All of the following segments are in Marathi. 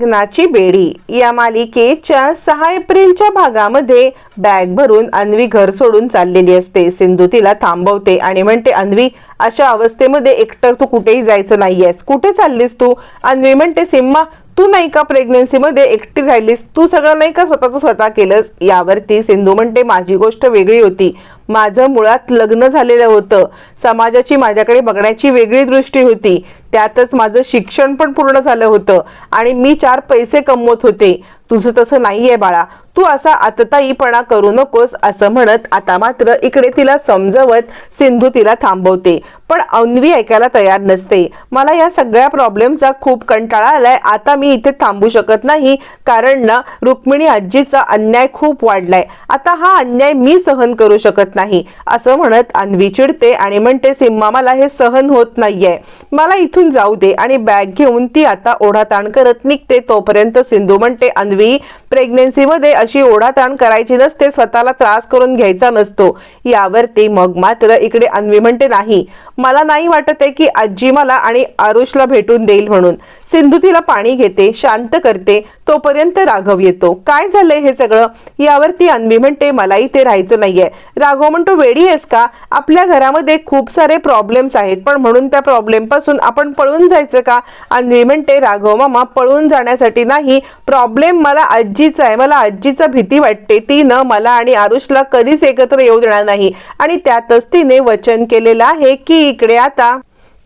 लग्नाची बेडी या मालिकेच्या सहा एप्रिलच्या भागामध्ये बॅग भरून अन्वी घर सोडून चाललेली असते. सिंधू तिला थांबवते आणि म्हणते अन्वी अशा अवस्थेमध्ये एकटं तू कुठेही जायचं नाहीयेस. कुठे चाललीस तू? अन्वी म्हणते सिम्मा तू नाही का प्रेग्नन्सीमध्ये एकटी राहिलीस? तू सगळं नाही का स्वतःचं स्वतः केलंस? यावरती सिंधू म्हणते माझी गोष्ट वेगळी होती. माझं मुळात लग्न झालेलं होतं. समाजाची माझ्याकडे बघण्याची वेगळी दृष्टी होती. त्यातच माझं शिक्षण पण पूर्ण झालं होतं आणि मी चार पैसे कमवत होते. तुझं तसं नाहीये बाळा. तू असा आतताईपणा करू नकोस असं म्हणत आता मात्र इकडे तिला समजवत सिंधू तिला थांबवते. पण अन्वी ऐकायला तयार नसते. मला या सगळ्या प्रॉब्लेमचा खूप कंटाळा आलाय. आता मी इथे थांबू शकत नाही. कारण ना रुक्मिणी आजीचा अन्याय खूप वाढलाय. आता हा अन्याय मी सहन करू शकत नाही. असं म्हणत अन्वी चिडते आणि म्हणते सिम्मा मला हे सहन होत नाहीये. मला इथून जाऊ दे आणि बॅग घेऊन ती आता ओढाताण करत निघते. तोपर्यंत सिंधू म्हणते अन्वी प्रेग्नेन्सीमध्ये अशी ओढाताण करायची नसते. स्वतःला त्रास करून घ्यायचा नसतो. यावरती मग मात्र इकडे अन्वी म्हणते नाही. मला नाही वाटत आहे की आजी मला आणि आरुषला भेटून देईल म्हणून. सिंधू तिला पाणी घेते शांत करते तोपर्यंत राघव येतो. काय झालंय हे सगळं? यावरती अन्वी म्हणते मला इथे राहायचं नाहीये. राघव म्हणतो वेडी आहेस का? आपल्या घरामध्ये खूप सारे प्रॉब्लेम्स आहेत पण म्हणून त्या प्रॉब्लेमपासून आपण पळून जायचं का? अन्वी म्हणते राघव मामा पळून जाण्यासाठी नाही. प्रॉब्लेम मला आजीचा आहे. मला आजीचा भीती वाटते. ती न मला आणि आरुषला कधीच एकत्र येऊ देणार नाही. आणि त्यातच तिने वचन केलेलं आहे की इकडे आता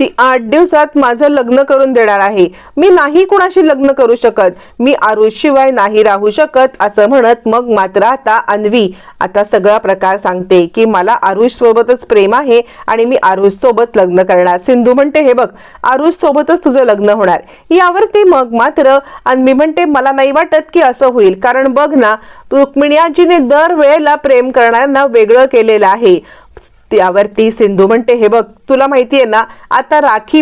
ती आठ दिवसात माझं लग्न करून देणार आहे. मी नाही कुणाशी लग्न करू शकत. मी आरुष शिवाय नाही राहू शकत असं म्हणत मग मात्र आता अन्वी आता सगळा प्रकार सांगते की मला आरुष सोबतच प्रेम आहे आणि मी आरुष सोबत लग्न करणार. सिंधू म्हणते हे बघ आरुष सोबतच तुझं लग्न होणार. यावरती मग मात्र अन्वी म्हणते मला नाही वाटत की असं होईल कारण बघ ना रुक्मिणी आजीने दर वेळेला प्रेम करणाऱ्यांना वेगळं केलेलं आहे. त्यावरती सिंधू म्हणते हे बघ तुला माहितीये ना आता राखी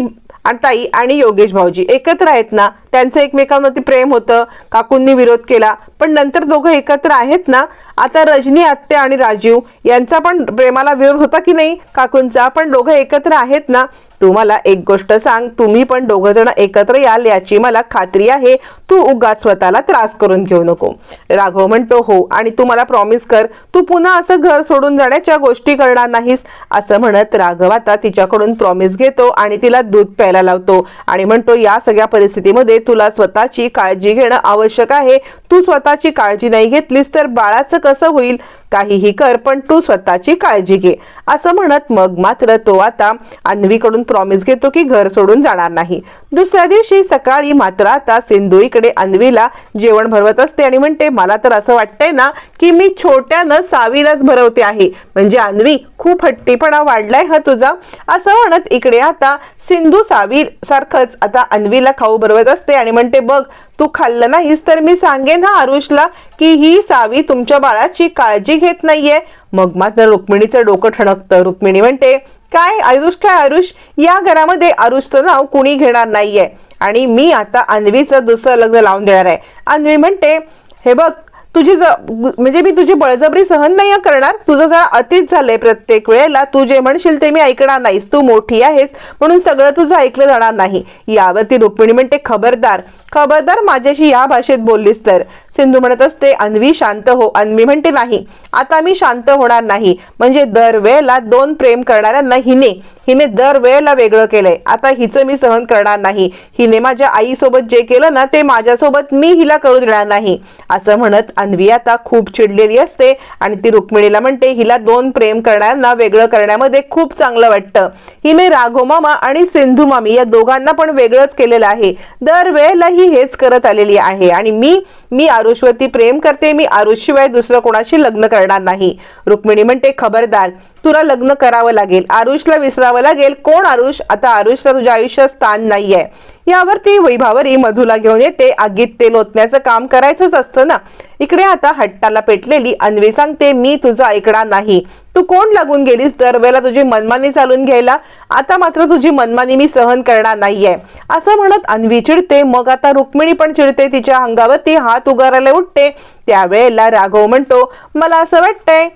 ताई आणि योगेश भाऊजी एकत्र आहेत ना त्यांचं एकमेकांवरती प्रेम होतं काकूंनी विरोध केला पण नंतर दोघं एकत्र आहेत ना आता रजनी आत्ते आणि राजीव यांचा पण प्रेमाला विरोध होता की नाही काकूंचा? पण दोघं एकत्र आहेत ना तुम्हाला एक गोष्ट सांग तुम्ही पण दोघं जण एकत्र याल याची मला खात्री आहे तू उगा स्वतःला त्रास करून घेऊ नको. राघव म्हणतो हो आणि तू मला प्रॉमिस कर तू पुन्हा असं घर सोडून जाण्याच्या गोष्टी करणार नाहीस. असं म्हणत राघव आता तिच्याकडून प्रॉमिस घेतो आणि तिला दूध प्यायला लावतो आणि म्हणतो या सगळ्या परिस्थितीमध्ये तुला स्वतःची काळजी घेणं आवश्यक आहे. तू स्वतःची काळजी नाही घेतलीस तर बाळाचं कसं होईल? काहीही कर पण तू स्वतःची काळजी घे. असं म्हणत मग मात्र तो आता अन्वीकडून प्रॉमिस घेतो की घर सोडून जाणार नाही. दुसऱ्या दिवशी सकाळी मात्र आता सिंधू इकडे अन्वीला जेवण भरवत असते आणि म्हणते मला तर असं वाटतंय ना की मी छोट्यानं सावीलाच भरवते आहे. म्हणजे अन्वी खूप हट्टीपणा वाढलाय हा तुझा. असं म्हणत इकडे आता सिंधू सावीर सारखंच आता अन्वीला खाऊ बरवत असते आणि म्हणते बघ तू खाल्लं नाहीस तर मी सांगेन हा आरुषला की ही सावी तुमच्या बाळाची काळजी घेत नाहीये. मग मात्र रुक्मिणीचं डोकं ठणकतं. रुक्मिणी म्हणते काय आयुष काय आरुष? या घरामध्ये आरुषचं नाव कुणी घेणार नाहीये आणि मी आता अन्वीचं दुसरं लग्न लावून देणार आहे. अन्वी म्हणते हे बघ तुझी म्हणजे मी तुझी बळजबरी सहन नाही करणार. तुझं जरा अतीत झालंय प्रत्येक वेळेला. तू जे म्हणशील ते मी ऐकणार नाहीस. तू मोठी आहेस म्हणून सगळं तुझं ऐकलं जाणार नाही. यावरती रुक्मिणी म्हणते खबरदार खबरदार माझ्याशी या भाषेत बोललीस तर. सिंधू म्हणत असते अन्वी शांत हो. अन्वी म्हणते नाही आता मी शांत होणार नाही. म्हणजे दरवेळेला दोन प्रेम करणाऱ्यांना हिने. हिने दरवेळेला वेगळं केलंय. आता हिचं मी सहन करणार नाही. हिने माझ्या आईसोबत जे केलं ना ते माझ्यासोबत मी हिला करू देणार नाही. असं म्हणत अन्वी आता खूप चिडलेली असते आणि ती रुक्मिणीला म्हणते हिला दोन प्रेम करणाऱ्यांना वेगळं करण्यामध्ये खूप चांगलं वाटतं. हिने राघो मामा आणि सिंधू मामी या दोघांना पण वेगळंच केलेलं आहे. दरवेळेला ही हेच करत आलेली आहे आणि मी मी आरुषवरती प्रेम करते मी आरुषशिवाय दुसरं कोणाशी लग्न करणार नाही. रुक्मिणी म्हणते खबरदार तुला लग्न करावं लागेल. आरुषला विसरावं लागेल. कोण आरुष? आता आरुषला तुझ्या आयुष्यात स्थान नाहीये. यावरती वैभावरी मधुला घेऊन येते. आगीत तेल ओतण्याचं काम करायचंच असतं ना? इकडे आता हट्टाला पेटलेली अन्वी सांगते मी तुझं ऐकणार नाही. तू कोण लागून गेलीस? दरवेळेला तुझी मनमानी चालून घ्यायला? आता मात्र तुझी मनमानी मी सहन करणार नाहीये. असं म्हणत अन्वी चिडते. मग आता रुक्मिणी पण चिडते. तिच्या अंगावरती हात उगारायला उठते. त्यावेळेला राघव म्हणतो मला असं वाटतंय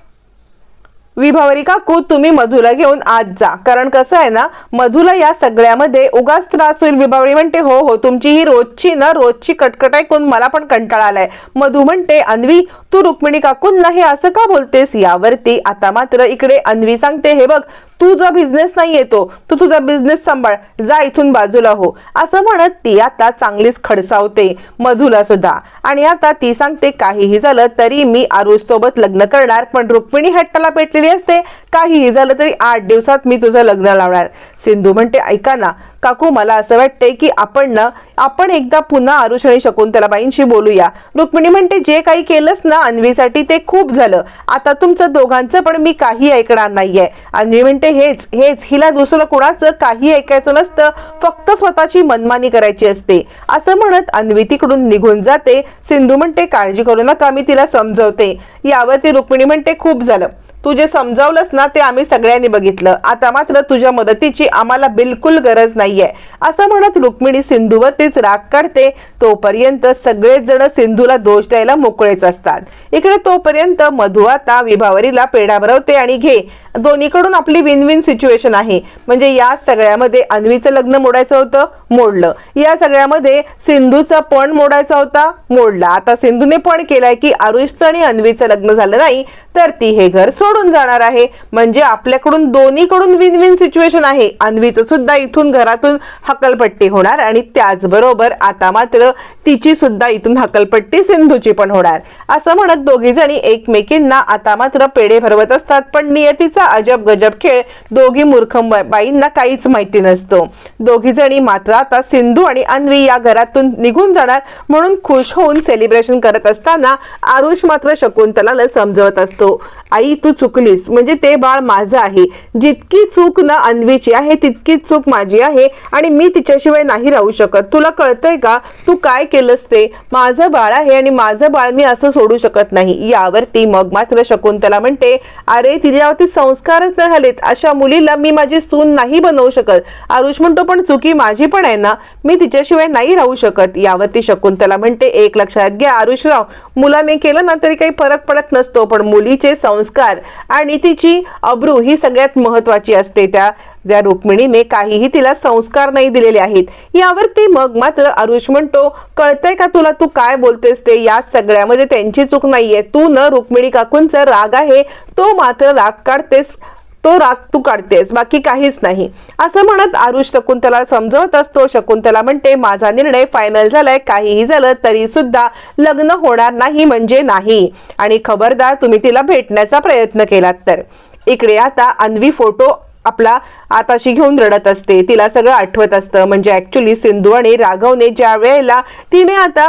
विभावरी काकू तुम्ही मधुला घेऊन आज जा. कारण कसं आहे ना मधुला या सगळ्यामध्ये उगाच त्रास होईल. विभावरी म्हणते हो हो तुमची ही रोजची ना रोजची कटकट ऐकून मला पण कंटाळा आलाय मधू म्हणते अन्वी तू रुक्मिणी काकूंना हे असं का बोलतेस? यावरती आता मात्र इकडे अन्वी सांगते हे बघ तू तुझा बिझनेस नाही येतो तू तुझा बिझनेस सांभाळ जा इथून बाजूला हो. असं म्हणत ती आता चांगलीच खडसावते मधुला सुद्धा. आणि आता ती सांगते काहीही झालं तरी मी आरुष सोबत लग्न करणार पण रुक्मिणी हट्टाला पेटलेली असते. काहीही झालं तरी आठ दिवसात मी तुझं लग्न लावणार. सिंधू म्हणते ऐका ना काकू मला असं वाटतंय की आपण ना आपण एकदा पुन्हा आरुष आणि शकुंतलाबाईंशी बोलूया. रुक्मिणी म्हणते जे काही केलंस ना अन्वीसाठी ते खूप झालं. आता तुमचं दोघांचं पण मी काही ऐकणार नाहीये. अन्वी म्हणते हेच हेच. हिला दुसरं कुणाचं काही ऐकायचं नसतं. फक्त स्वतःची मनमानी करायची असते. असं म्हणत अन्वी तिकडून निघून जाते. सिंधू म्हणते काळजी करू नका मी तिला समजवते. यावरती रुक्मिणी म्हणते खूप झालं. तू जे समजावलंस ना ते आम्ही सगळ्यांनी बघितलं. आता मात्र तुझ्या मदतीची आम्हाला बिलकुल गरज नाहीये. असं म्हणत रुक्मिणी सिंधूवर तीच राग काढते. तोपर्यंत सगळेच जण सिंधूला दोष द्यायला मोकळेच असतात. इकडे तोपर्यंत मधु आता विभावरीला पेढा भरवते आणि घे. दोन्हीकडून आपली विन विन सिच्युएशन आहे. म्हणजे या सगळ्यामध्ये अन्वीचं लग्न मोडायचं होतं मोडलं. या सगळ्यामध्ये सिंधूचं पण मोडायचा होता मोडला. आता सिंधूने पण केलाय की आरुषचं आणि अन्वीचं लग्न झालं नाही तर ती हे घर सोडून जाणार आहे. म्हणजे आपल्याकडून दोन्हीकडून विन विन सिच्युएशन आहे. अन्वीचं सुद्धा इथून घरातून हकलपट्टी होणार आणि त्याचबरोबर आता मात्र तिची सुद्धा इथून हकलपट्टी सिंधूची पण होणार. असं म्हणत दोघी जणी एकमेकींना आता मात्र पेढे भरवत असतात पण नियतीचा अजब गजब खेळ दोघी मूर्ख बाईंना काहीच माहिती नसतो. दोघी जणी मात्र आता सिंधू आणि अन्वी या घरातून निघून जाणार म्हणून खुश होऊन सेलिब्रेशन करत असताना आरुष मात्र शकुंतलाला समजवत असतो. आई तू चुकलीस. म्हणजे ते बाळ माझं आहे. जितकी चूक ना अन्वीची आहे तितकीच चूक माझी आहे आणि मी तिच्याशिवाय नाही राहू शकत. तुला कळतंय का? तू काय केलंस ते? माझं बाळ आहे आणि माझं बाळ मी असं सोडू शकत नाही. यावरती मग मात्र शकुंतला म्हणते अरे तिच्यावरती संस्कारच नाही झालेत अशा मुलीला मी माझी सून नाही बनवू शकत. आरुष म्हणतो पण चुकी माझी पण आहे ना मी तिच्याशिवाय नाही राहू शकत. यावरती शकुंतला म्हणते एक लक्षात घ्या आरुषराव मुलाने केलं ना तरी काही फरक पडत नसतो पण मुलीचे संस्कार आणि तिची अब्रू ही सगळ्यात महत्वाची असते त्या ज्या रुक्मिणीने काहीही तिला संस्कार नाही दिलेले आहेत. यावरती मग मात्र आरुष म्हणतो कळतंय का तुला तू काय बोलतेस ते? या सगळ्यामध्ये त्यांची चूक नाहीये. तू न रुक्मिणी काकूंचा राग आहे तो मात्र राग काढतेस तो राग तू काढतेस. बाकी काहीच नाही. असं म्हणत आरुष शकुंतला समजवत असतो. शकुंतला म्हणते माझा निर्णय फायनल झालाय. काहीही झालं तरी सुद्धा लग्न होणार नाही म्हणजे नाही. आणि खबरदार तुम्ही तिला भेटण्याचा प्रयत्न केलात तर. इकडे आता अन्वी फोटो आपला आताशी घेऊन रडत असते. तिला सगळं आठवत असतं. म्हणजे ऍक्च्युली सिंधू आणि राघवने ज्या वेळेला तिने आता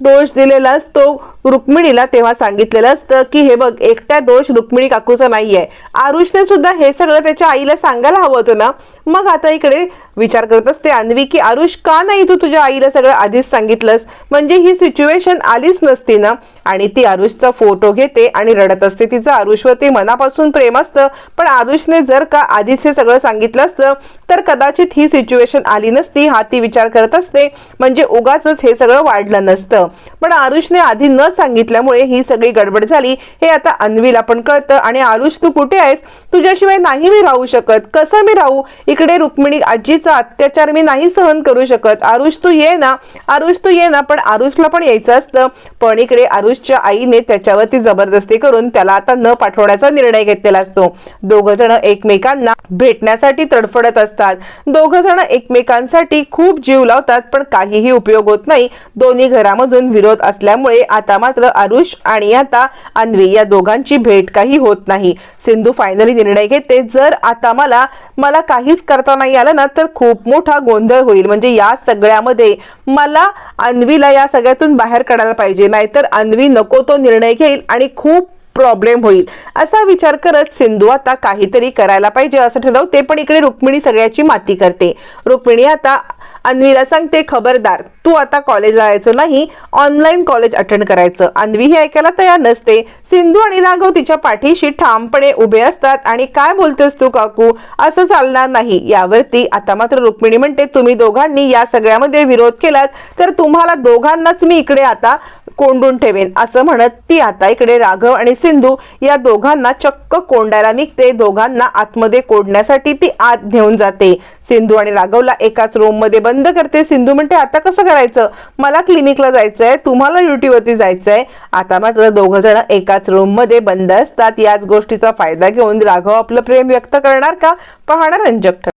दोष दिलेला असतो रुक्मिणीला तेव्हा सांगितलेलं असतं की हे बघ एकट्या दोष रुक्मिणी काकूचा नाहीये. आरुषने सुद्धा हे सगळं त्याच्या आईला सांगायला हवं होतं ना? मग आता इकडे विचार करत असते अन्वी की आरुष का नाही तू तुझ्या आईला सगळं आधीच सांगितलंस? म्हणजे ही सिच्युएशन आलीच नसती ना? आणि ती आरुषचा फोटो घेते आणि रडत असते. तिचं आरुषवरती मनापासून प्रेम असतं. पण आरुषने जर का आधीच हे सगळं सांगितलं असतं तर कदाचित ही सिच्युएशन आली नसती हा ती विचार करत असते. म्हणजे उगाच हे सगळं वाढलं नसतं. पण आरुषने आधी न सांगितल्यामुळे ही सगळी गडबड झाली. हे आता अन्वीला पण कळतं. आणि आरुष तू कुठे आहेस? तुझ्याशिवाय नाही मी राहू शकत. कसं मी राहू? इकडे रुक्मिणी आजीचा अत्याचार मी नाही सहन करू शकत. आरुष तू ये ना. आरुष तू ये ना. पण आरुषला पण यायचं असतं. पण इकडे आरुषच्या आईने त्याच्यावरती जबरदस्ती करून त्याला आता न पाठवण्याचा निर्णय घेतलेला असतो. दोघं जण एकमेकांना भेटण्यासाठी तडफडत असतात. दोघ जण एकमेकांसाठी खूप जीव लावतात पण काहीही उपयोग होत नाही. दोन्ही घरामधून विरोध असल्यामुळे आता मात्र आरुष आणि आता अन्वी या दोघांची भेट काही होत नाही. सिंधू फायनली निर्णय घेते. जर आता मला मला काहीच करता नाही आलं ना तर खूप मोठा गोंधळ होईल. म्हणजे या सगळ्यामध्ये मला अन्वीला या सगळ्यातून बाहेर काढायला पाहिजे. नाहीतर अन्वी नको तो निर्णय घेईल आणि खूप प्रॉब्लेम होईल. असा विचार करत सिंधू आता काहीतरी करायला पाहिजे असं ठरवते पण इकडे रुक्मिणी सगळ्याची माती करते. रुक्मिणी आता अन्वीला सांगते खबरदार. तू आता कॉलेजला जायचं नाही ऑनलाईन कॉलेज अटेंड करायचं. अन्वी हे ऐकायला तयार नसते. सिंधू आणि राघव तिच्या पाठीशी ठामपणे उभे असतात आणि काय बोलतेस तू काकू? असं चालणार नाही. यावरती आता मात्र रुक्मिणी म्हणते तुम्ही दोघांनी या सगळ्यामध्ये विरोध केलात तर तुम्हाला दोघांनाच मी इकडे आता कोंडून ठेवेन असं म्हणत ती आता इकडे राघव आणि सिंधू या दोघांना चक्क कोंडायला निघते. दोघांना आतमध्ये कोंडण्यासाठी ती आत घेऊन जाते. सिंधू आणि राघवला एकाच रूममध्ये बंद करते. सिंधू म्हणते आता कसं करायचं? मला क्लिनिकला जायचंय तुम्हाला ड्युटीवरती जायचंय. आता मात्र दोघ जण एकाच रूममध्ये बंद असतात. याच गोष्टीचा फायदा घेऊन राघव आपलं प्रेम व्यक्त करणार का? पाहणं रंजक ठरेल.